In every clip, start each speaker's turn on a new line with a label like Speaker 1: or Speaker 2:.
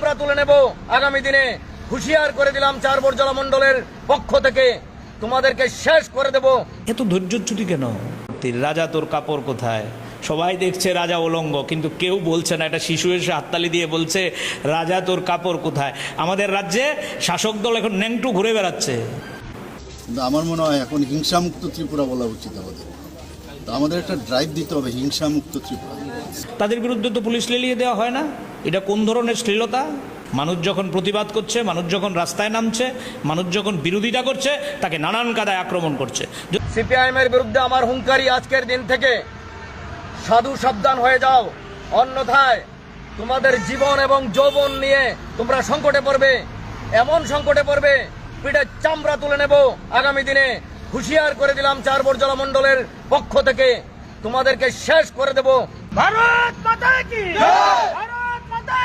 Speaker 1: চামড়া তুলে নেব। আগামী দিনে হুঁশিয়ার করে দিলাম চার বর্জলা মণ্ডলের পক্ষ থেকে। তোমাদেরকে শেষ করে দেব।
Speaker 2: এত ধৈর্যচ্যুতি কেন? রাজা তোর কাপড় কোথায়? সবাই দেখছে রাজা উলঙ্গ কিন্তু কেউ বলছে না এটা শিশু এসে হাততালি দিয়ে বলছে রাজা তোর কাপড় কোথায়? আমাদের রাজ্যে শাসক দল এখন ন্যাংটু ঘুরে বেড়াচ্ছে।
Speaker 3: কিন্তু আমার মনে হয় এখন হিংসামুক্ত ত্রিপুরা বলা উচিত আমাদের। তো আমাদের একটা ড্রাইভ দিতে হবে হিংসামুক্ত ত্রিপুরা।
Speaker 2: তাদের বিরুদ্ধে তো পুলিশ লেলিয়ে দেওয়া হয় না। এটা কোন ধরনের শ্লীলতা? মানুষ যখন প্রতিবাদ করছে মানুষ যখন রাস্তায় নামছে মানুষ যখন বিরোধিতা করছে তাকে নানান কাদায় আক্রমণ করছে।
Speaker 1: সিপিআইএম এর বিরুদ্ধে আমার হুঙ্কারি আজকের দিন থেকে। সাধু সাবধান হয়ে যাও। অন্যথায় তোমাদের জীবন এবং যৌবন নিয়ে তোমরা সংকটে পড়বে। এমন সংকটে পড়বে পিঠে চামড়া তুলে নেব। আগামী দিনে হুঁশিয়ার করে দিলাম চার বর্জলা মণ্ডলের পক্ষ থেকে। তোমাদেরকে শেষ করে দেব।
Speaker 4: ভারত মাতা কি?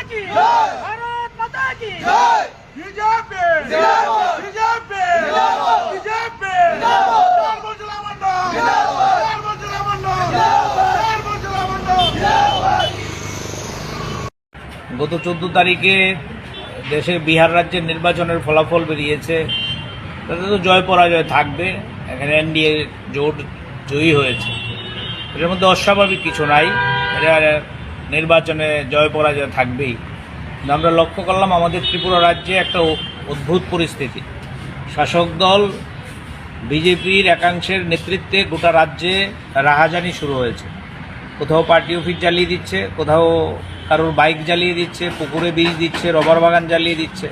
Speaker 4: কি? ভারত মাতা কি? বিজেপি! বিজেপি! বিজেপি!
Speaker 2: গত চোদ্দ তারিখে দেশের বিহার রাজ্যের নির্বাচনের ফলাফল বেরিয়েছে। তাতে তো জয় পরাজয় থাকবে। এখানে এনডিএ জোট জয়ী হয়েছে। এটার মধ্যে অস্বাভাবিক কিছু নাই। এটা নির্বাচনে জয় পরাজয় থাকবেই। আমরা লক্ষ্য করলাম আমাদের ত্রিপুরা রাজ্যে একটা অদ্ভুত পরিস্থিতি। শাসক দল বিজেপির একাংশের নেতৃত্বে গোটা রাজ্যে রাহাজানি শুরু হয়েছে। কোথাও পার্টি অফিস জ্বালিয়ে দিচ্ছে, কোথাও কারোর বাইক জ্বালিয়ে দিচ্ছে, পুকুরে বীজ দিচ্ছে, রবার বাগান জ্বালিয়ে দিচ্ছে।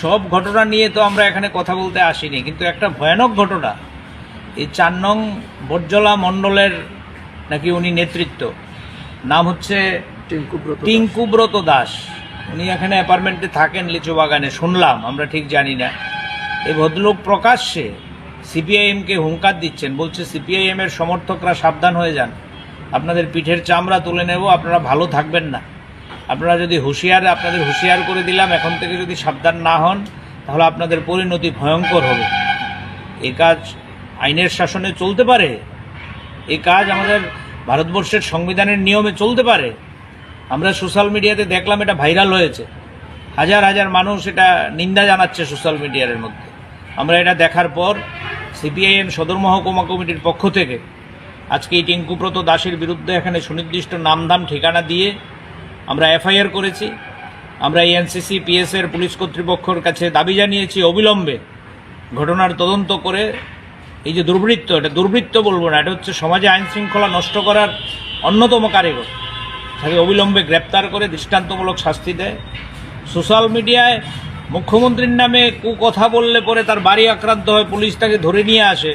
Speaker 2: সব ঘটনা নিয়ে তো আমরা এখানে কথা বলতে আসিনি, কিন্তু একটা ভয়ানক ঘটনা। এই চার নং বর্জলা মণ্ডলের নাকি উনি নেতৃত্ব নাম হচ্ছে টিঙ্কুব্রত দাস। উনি এখানে অ্যাপার্টমেন্টে থাকেন লিচু বাগানে শুনলাম আমরা ঠিক জানি না। এই ভদ্রলোক প্রকাশ্যে সিপিআইএমকে হুঙ্কার দিচ্ছেন। বলছে সিপিআইএম এর সমর্থকরা সাবধান হয়ে যান। আপনাদের পিঠের চামড়া তুলে নেব আপনারা ভালো থাকবেন না। আপনারা যদি হুঁশিয়ার আপনাদের হুঁশিয়ার করে দিলাম এখন থেকে যদি সাবধান না হন তাহলে আপনাদের পরিণতি ভয়ঙ্কর হবে। এ কাজ আইনের শাসনে চলতে পারে? এ কাজ আমাদের ভারতবর্ষের সংবিধানের নিয়মে চলতে পারে। আমরা সোশ্যাল মিডিয়াতে দেখলাম এটা ভাইরাল হয়েছে। হাজার হাজার মানুষ এটা নিন্দা জানাচ্ছে সোশ্যাল মিডিয়ার মধ্যে। আমরা এটা দেখার পর সিপিআইএম সদর মহকুমা কমিটির পক্ষ থেকে আজকে এই টিঙ্কুব্রত দাসের বিরুদ্ধে এখানে সুনির্দিষ্ট নামধাম ঠিকানা দিয়ে আমরা এফআইআর করেছি। আমরা এনসিসি পিএসের পুলিশ কর্তৃপক্ষের কাছে দাবি জানিয়েছি অবিলম্বে ঘটনার তদন্ত করে এই যে দুর্বৃত্ত, এটা দুর্বৃত্ত বলব না, এটা হচ্ছে সমাজে আইন শৃঙ্খলা নষ্ট করার অন্যতম কারিগর। তাকে অবিলম্বে গ্রেপ্তার করে দৃষ্টান্তমূলক শাস্তি দেয়। সোশ্যাল মিডিয়ায় মুখ্যমন্ত্রীর নামে কু কথা বললে পরে তার বাড়ি আক্রান্ত হয় পুলিশ তাকে ধরে নিয়ে আসে।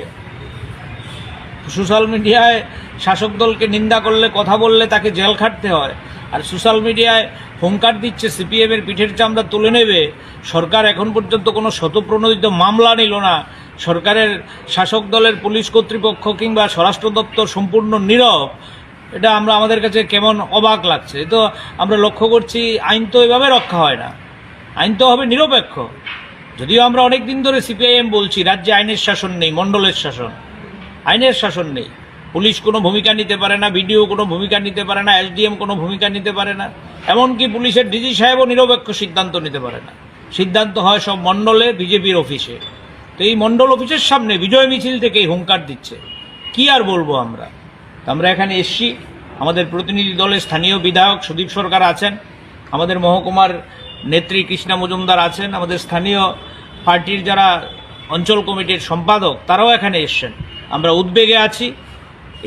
Speaker 2: সোশ্যাল মিডিয়ায় শাসক দলকে নিন্দা করলে, কথা বললে তাকে জেল খাটতে হয়। আর সোশ্যাল মিডিয়ায় হুঙ্কার দিচ্ছে সিপিএমের পিঠের চামড়া তুলে নেবে। সরকার এখন পর্যন্ত কোনো শতপ্রণোদিত মামলা নিল না। সরকারের শাসক দলের পুলিশ কর্তৃপক্ষ কিংবা স্বরাষ্ট্র দপ্তর সম্পূর্ণ নীরব, এটা আমরা আমাদের কাছে কেমন অবাক লাগছে। তো আমরা লক্ষ্য করছি আইন তো এভাবে রক্ষা হয় না। আইন তো হবে নিরপেক্ষ। যদিও আমরা অনেক দিন ধরে সিপিআইএম বলছি, রাজ্যে আইনের শাসন নেই, মণ্ডলের শাসন। আইনের শাসন নেই। পুলিশ কোনো ভূমিকা নিতে পারে না, বিডিও কোনো ভূমিকা নিতে পারে না এসডিএম কোনো ভূমিকা নিতে পারে না। এমনকি পুলিশের ডিজি সাহেবও নিরপেক্ষ সিদ্ধান্ত নিতে পারে না। সিদ্ধান্ত হয় সব মণ্ডলে, বিজেপির অফিসে। তো এই মণ্ডল অফিসের সামনে বিজয় মিছিল থেকে হুঙ্কার দিচ্ছে। কি আর বলব আমরা? আমরা এখানে এসছি। আমাদের প্রতিনিধি দলের স্থানীয় বিধায়ক সুদীপ সরকার আছেন। আমাদের মহকুমার নেত্রী কৃষ্ণা মজুমদার আছেন। আমাদের স্থানীয় পার্টির যারা অঞ্চল কমিটির সম্পাদক, তারাও এখানে এসছেন। আমরা উদ্বেগে আছি।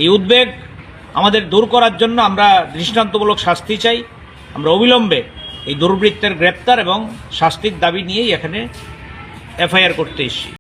Speaker 2: এই উদ্বেগ আমাদের দূর করার জন্য আমরা দৃষ্টান্তমূলক শাস্তি চাই। আমরা অবিলম্বে এই দুর্বৃত্তের গ্রেপ্তার এবং শাস্তির দাবি নিয়েই এখানে এফআইআর করতে এসেছি।